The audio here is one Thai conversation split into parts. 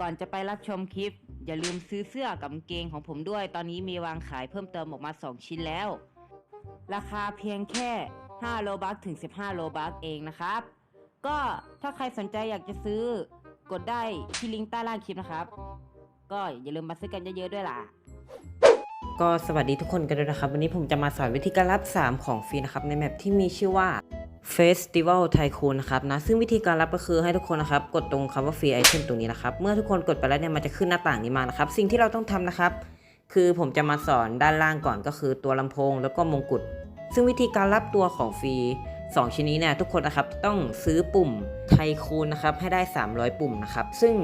ก่อนจะไปรับชมคลิป อย่าลืมซื้อเสื้อกับกางเกงของผมด้วย ตอนนี้มีวางขายเพิ่มเติมออกมา 2 ชิ้นแล้ว ราคาเพียงแค่ 5 โลบัคถึง 15 โลบัคเองนะครับ ก็ถ้าใครสนใจอยากจะซื้อกดได้ที่ลิงก์ใต้ล่างคลิปนะครับ ก็อย่าลืมมาซื้อกันเยอะๆด้วยล่ะก็สวัสดีทุกคนกันด้วยนะครับ วันนี้ผมจะมาสอนวิธีการรับ 3 ของฟรีนะครับ ในแมปที่มีชื่อว่า Festival t y c o o นะครับนะซึ่งวิธีการรับก็คือให้ทุกคนนะครับ กดตรงคำว่า Free Item ตรงนี้นะครับ เมื่อทุกคนกดไปแล้วเนี่ยมันจะขึ้นหน้าต่างนี้มานะครับ สิ่งที่เราต้องทำนะครับ คือผมจะมาสอนด้านล่างก่อนก็คือตัวลำโพงแล้วก็มงกุฎซึ่งวิธีการรับตัวของฟรี2ชิ้นนี้เนี่ยทุกคนนะครับต้องซื้อปุ่มไทคูนนะครับให้ได้ 300 ปุ่มนะครับ ซึ่ง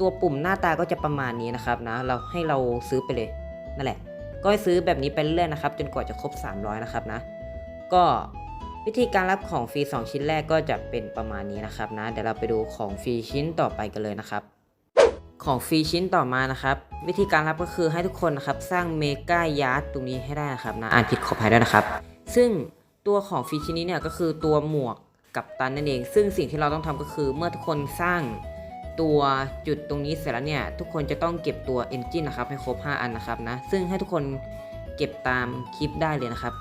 ตัวปุ่มหน้าตาก็จะประมาณนี้นะครับนะเราให้เราซื้อไปเลยนั่นแหละ ก็ซื้อแบบนี้ไปเรื่อยๆนะครับจนกว่าจะครบ 300 นะครับนะ ก็ วิธีการรับของฟรี 2 ชิ้นแรกก็จะเป็นประมาณนี้นะครับนะ เดี๋ยวเราไปดูของฟรีชิ้นต่อไปกันเลยนะครับ ของฟรีชิ้นต่อมานะครับ วิธีการรับก็คือให้ทุกคนนะครับสร้างเมกายาร์ดตรงนี้ให้ได้นะครับนะอ่านผิดขออภัยด้วยนะครับ ซึ่งตัวของฟรีชิ้นนี้เนี่ยก็คือตัวหมวกกับตันนั่นเอง ซึ่งสิ่งที่เราต้องทำก็คือเมื่อทุกคนสร้างตัวจุดตรงนี้เสร็จแล้วเนี่ยทุกคนจะต้องเก็บตัว Engine นะครับให้ครบ 5 อันนะครับนะซึ่งให้ทุกคนเก็บตามคลิปได้เลยนะครับ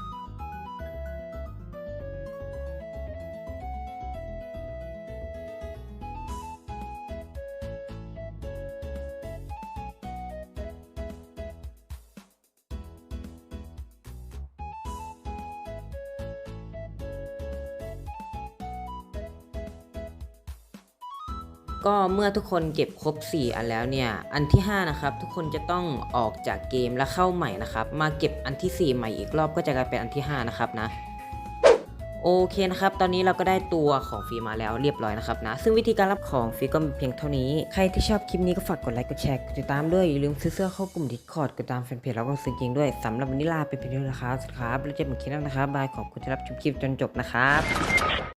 ก็เมื่อทุกคนเก็บครบ 4 อันแล้วเนี่ย อันที่ 5 นะครับ ทุกคนจะต้องออกจากเกมแล้วเข้าใหม่นะครับ มาเก็บอันทีสี่ 4 ใหม่อีกรอบก็จะกลายเป็นอันที่ 5 นะครับนะโอเคนะครับ ตอนนี้เราก็ได้ตัวของฟรีมาแล้วเรียบร้อยนะครับนะ ซึ่งวิธีการรับของฟรีก็มีเพียงเท่านี้ ใครที่ชอบคลิปนี้ก็ฝากกดไลค์ กดแชร์ กดติดตามด้วย อย่าลืมซื้อเสื้อเข้ากลุ่มดิสคอร์ดกดตามแฟนเพจแล้วก็ซื้อจริงด้วยสำหรับวันนี้ลาไปเพียงเท่านี้นะครับ สวัสดีครับ แล้วเจอกันใหม่คลิปหน้านะครับ บายขอบคุณที่รับชมคลิปจนจบนะครับ